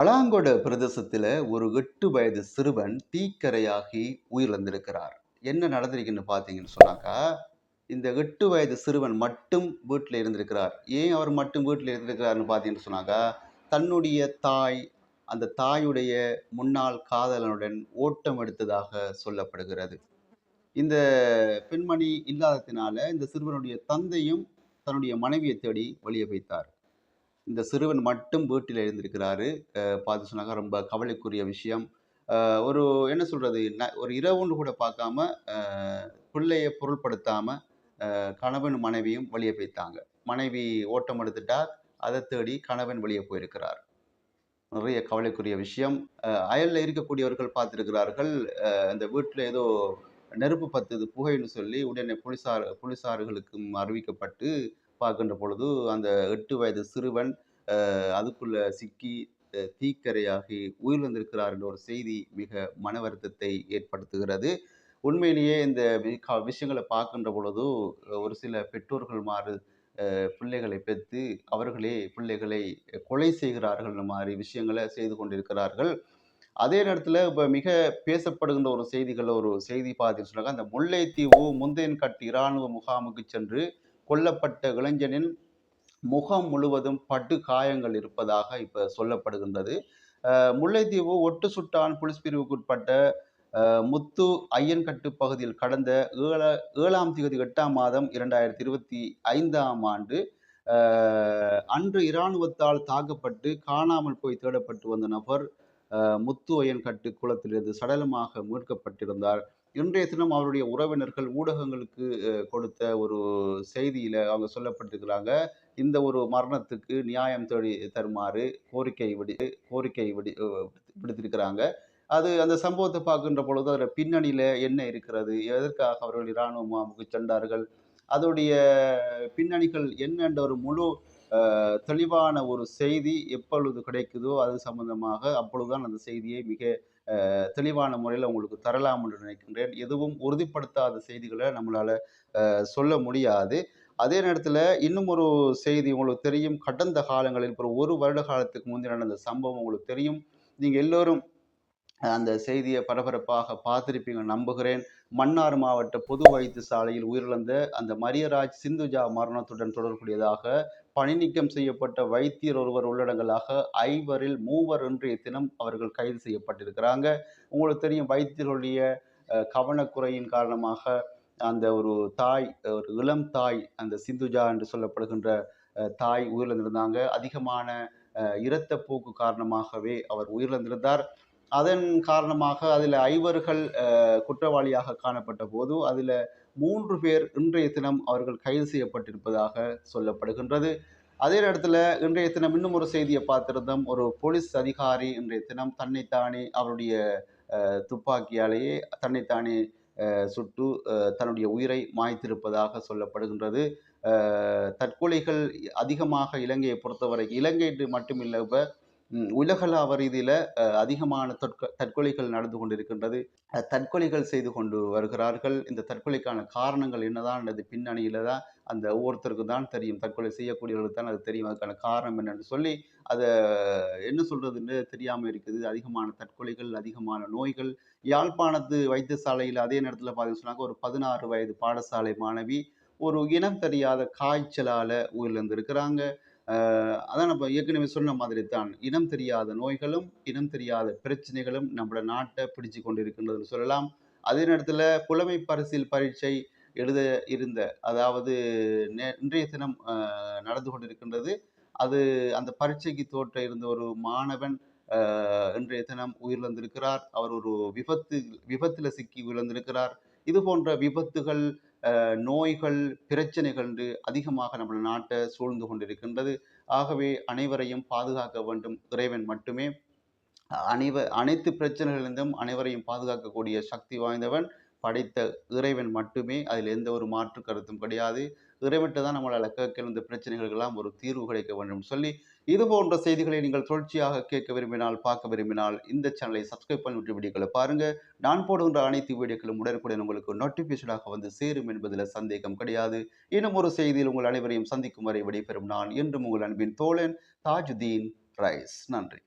பலாங்கொட பிரதேசத்தில் ஒரு எட்டு வயது சிறுவன் தீக்கரையாகி உயிரிழந்திருக்கிறார். என்ன நடந்திருக்குன்னு பார்த்தீங்கன்னு சொன்னாக்கா இந்த எட்டு வயது சிறுவன் மட்டும் வீட்டில் இருந்திருக்கிறார். ஏன் அவர் மட்டும் வீட்டில் இருந்திருக்கிறார்னு பார்த்தீங்கன்னு சொன்னாக்கா தன்னுடைய தாய் அந்த தாயுடைய முன்னாள் காதலனுடன் ஓட்டம் எடுத்ததாக சொல்லப்படுகிறது. இந்த பெண்மணி இல்லாததினால இந்த சிறுவனுடைய தந்தையும் தன்னுடைய மனைவியை தேடி வெளியே வைத்தார். இந்த சிறுவன் மட்டும் வீட்டில் எழுந்திருக்கிறாரு. பார்த்து சொன்னாங்க ரொம்ப கவலைக்குரிய விஷயம். ஒரு என்ன சொல்கிறது ஒரு இரவுன்னு கூட பார்க்காம பிள்ளைய பொருள்படுத்தாம கணவன் மனைவியும் வெளியே போய்த்தாங்க மனைவி ஓட்டம் எடுத்துட்டார். அதை தேடி கணவன் வெளியே போயிருக்கிறார். நிறைய கவலைக்குரிய விஷயம். அயலில் இருக்கக்கூடியவர்கள் பார்த்துருக்கிறார்கள். அந்த வீட்டில் ஏதோ நெருப்பு பத்துது புகைன்னு சொல்லி உடனே போலீசார் போலீசார்களுக்கும் அறிவிக்கப்பட்டு பார்க்கின்ற பொழுது அந்த எட்டு வயது சிறுவன் அதுக்குள்ள சிக்கி தீக்கரையாகி உயிரிழந்திருக்கிறார் என்ற ஒரு செய்தி மிக மன வருத்தத்தை ஏற்படுத்துகிறது. உண்மையிலேயே இந்த விஷயங்களை பார்க்கின்ற பொழுது ஒரு சில பெற்றோர்கள் மாறு பிள்ளைகளை பெற்று அவர்களே பிள்ளைகளை கொலை செய்கிறார்கள் மாதிரி விஷயங்களை செய்து கொண்டிருக்கிறார்கள். அதே நேரத்தில் இப்போ மிக பேசப்படுகின்ற ஒரு செய்திகளில் ஒரு செய்தி பார்த்தீங்கன்னு சொன்னாங்க அந்த முல்லைத்தீவு முந்தையன்கட் இராணுவ முகாமுக்கு சென்று கொல்லப்பட்ட இளைஞனின் முகம் முழுவதும் பட்டு காயங்கள் இருப்பதாக இப்போ சொல்லப்படுகின்றது. முல்லைத்தீவு ஒட்டு சுட்டான் புலிஸ் பிரிவுக்குட்பட்ட முத்து ஐயன்கட்டு பகுதியில் கடந்த ஏழ ஏழாம் தேதி எட்டாம் மாதம் இரண்டாயிரத்தி இருபத்தி ஐந்தாம் ஆண்டு அன்று இராணுவத்தால் தாக்கப்பட்டு காணாமல் போய் தேடப்பட்டு வந்த நபர் முத்து ஐயன்கட்டு குளத்திலிருந்து சடலமாக மீட்கப்பட்டிருந்தார். இன்றைய தினம் அவருடைய உறவினர்கள் ஊடகங்களுக்கு கொடுத்த ஒரு செய்தியில் அவங்க சொல்லப்பட்டிருக்கிறாங்க. இந்த ஒரு மரணத்துக்கு நியாயம் தேடி தருமாறு கோரிக்கை விடி கோரிக்கை விடி விடுத்திருக்கிறாங்க. அது அந்த சம்பவத்தை பார்க்கின்ற பொழுது அதில் பின்னணியில் என்ன இருக்கிறது? எதற்காக அவர்கள் இராணுவ முகாமுக்கு சென்றார்கள்? அதோடைய பின்னணிகள் என்னென்ற ஒரு முழு தெளிவான ஒரு செய்தி எப்பொழுது கிடைக்குதோ அது சம்பந்தமாக அப்பொழுதுதான் அந்த செய்தியை மிக தெளிவான முறையில் உங்களுக்கு தரலாம் என்று நினைக்கின்றேன். எதுவும் உறுதிப்படுத்தாத செய்திகளை நம்மளால் சொல்ல முடியாது. அதே நேரத்தில் இன்னும் ஒரு செய்தி உங்களுக்கு தெரியும். கடந்த காலங்களில் இப்போ ஒரு வருட காலத்துக்கு முந்தைய நடந்த சம்பவம் உங்களுக்கு தெரியும். நீங்கள் எல்லோரும் அந்த செய்தியை பரபரப்பாக பார்த்திருப்பீங்க நம்புகிறேன். மன்னார் மாவட்ட பொது வைத்தியசாலையில் உயிரிழந்த அந்த மரியராஜ் சிந்துஜா மரணத்துடன் தொடர்புடையதாக பணி நீக்கம் செய்யப்பட்ட வைத்தியர் ஒருவர் உள்ளடங்கலாக ஐவரில் மூவர் இன்றைய தினம் அவர்கள் கைது செய்யப்பட்டிருக்கிறாங்க. உங்களுக்கு தெரியும் வைத்தியருடைய கவனக்குறையின் காரணமாக அந்த ஒரு தாய் ஒரு இளம் தாய் அந்த சிந்துஜா என்று சொல்லப்படுகின்ற தாய் உயிரிழந்திருந்தாங்க. அதிகமான இரத்த போக்கு காரணமாகவே அவர் உயிரிழந்திருந்தார். அதன் காரணமாக அதில் ஐவர்கள் குற்றவாளியாக காணப்பட்ட போது அதில் மூன்று பேர் இன்றைய தினம் அவர்கள் கைது செய்யப்பட்டிருப்பதாக சொல்லப்படுகின்றது. அதே நேரத்தில் இன்றைய தினம் இன்னும் ஒரு செய்தியை பார்த்திருந்தோம். ஒரு போலீஸ் அதிகாரி இன்றைய தினம் தன்னைத்தானே அவருடைய துப்பாக்கியாலேயே தன்னைத்தானே சுட்டு தன்னுடைய உயிரை மாய்த்திருப்பதாக சொல்லப்படுகின்றது. தற்கொலைகள் அதிகமாக இலங்கையை பொறுத்தவரை இலங்கை மட்டுமில்லை இப்போ உலகளாவ ரீதியில் அதிகமான தற்கொ தற்கொலைகள் நடந்து கொண்டிருக்கின்றது. தற்கொலைகள் செய்து கொண்டு வருகிறார்கள். இந்த தற்கொலைக்கான காரணங்கள் என்னதான்? அல்லது பின்னணியில் தான் அந்த ஒவ்வொருத்தருக்கும் தான் தெரியும். தற்கொலை செய்யக்கூடியவர்களுக்கு தான் அது தெரியும். அதுக்கான காரணம் என்னன்னு சொல்லி அதை என்ன சொல்கிறதுன்னு தெரியாமல் இருக்குது. அதிகமான தற்கொலைகள் அதிகமான நோய்கள். யாழ்ப்பாணத்து வைத்தியசாலையில் அதே நேரத்தில் பார்த்தீங்கன்னு சொன்னாங்க ஒரு பதினாறு வயது பாடசாலை மாணவி ஒரு இனம் தெரியாத காய்ச்சலால் உயிரிழந்திருக்கிறாங்க. அதான் நம்ம ஏற்கனவே சொன்ன மாதிரி தான் இனம் தெரியாத நோய்களும் இனம் தெரியாத பிரச்சனைகளும் நம்மளோட நாட்டை பிடிச்சு கொண்டு இருக்கின்றதுன்னு சொல்லலாம். அதே நேரத்தில் புலமை பரிசில் பரீட்சை எழுத இருந்த அதாவது நே இன்றைய தினம் நடந்து கொண்டிருக்கின்றது. அது அந்த பரீட்சைக்கு தோற்ற இருந்த ஒரு மாணவன் இன்றைய தினம் உயிரிழந்திருக்கிறார். அவர் ஒரு விபத்து விபத்தில் சிக்கி உயிரிழந்திருக்கிறார். இது போன்ற விபத்துகள் நோய்கள் பிரச்சனைகள் என்று அதிகமாக நம்ம நாட்டை சூழ்ந்து கொண்டிருக்கின்றது. ஆகவே அனைவரையும் பாதுகாக்க வேண்டும். இறைவன் மட்டுமே. அனைவ அனைத்து பிரச்சனைகளிலிருந்தும் அனைவரையும் பாதுகாக்கக்கூடிய சக்தி வாய்ந்தவன் படைத்த இறைவன் மட்டுமே. அதில் எந்த ஒரு மாற்று கருத்தும் கிடையாது. இறைவிட்டு தான் நம்மளால் கேட்க இந்த பிரச்சனைகளுக்கெல்லாம் ஒரு தீர்வு கிடைக்க வேண்டும். சொல்லி இது போன்ற செய்திகளை நீங்கள் தொடர்ச்சியாக கேட்க விரும்பினால் பார்க்க விரும்பினால் இந்த சேனலை சப்ஸ்கிரைப் பண்ணிவிட்டு வீடியோக்களை பாருங்கள் நான் போடுகின்ற அனைத்து வீடியோக்களும் உடனுக்குடன் உங்களுக்கு நோட்டிஃபிகேஷனாக வந்து சேரும் என்பதில் சந்தேகம் கிடையாது. இன்னும் ஒரு செய்தியில் உங்கள் அனைவரையும் சந்திக்கும் வரை விடைபெறும் நான் என்றும் உங்கள் அன்பின் தோழன் தாஜுதீன் ரைஸ். நன்றி.